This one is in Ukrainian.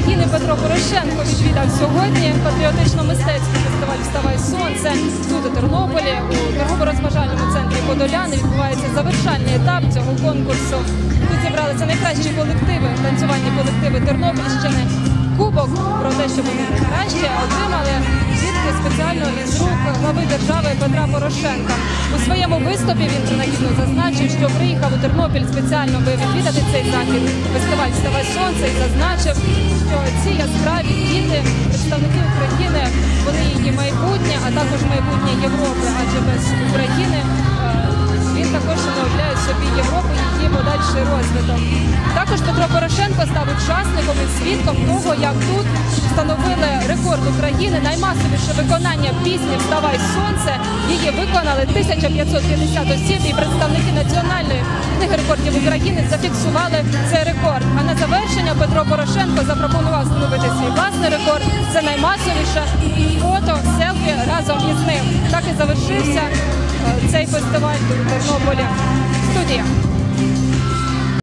України Петро Порошенко відвідав сьогодні патріотично-мистецький фестиваль Вставай сонце тут у Тернополі у торгово-розважальному центрі Подоляни відбувається завершальний етап цього конкурсу. Тут зібралися найкращі колективи, танцювальні колективи Тернопільщини. Кубок про те, що вони найкращі, спеціально із рук глави держави Петра Порошенка. У своєму виступі він принагідно зазначив, що приїхав у Тернопіль спеціально би відвідати цей захід фестиваль Вставай сонце і зазначив, що ці яскраві діти, представники України, вони її майбутнє, а також майбутнє Європи. Адже без України е, він також уявляє собі Європу її подальший розвиток. Також Петро Порошенко став учасником і свідком того, як тут встановили рекорд України наймасовіше виконання пісні Вставай сонце. Її виконали 1550 осіб, і представники національної книги рекордів України зафіксували цей рекорд. А на завершення Петро Порошенко запропонував встановити свій власний рекорд. Це наймасовіше фото селфі разом із ним. Так і завершився е, цей фестиваль у Тернополі.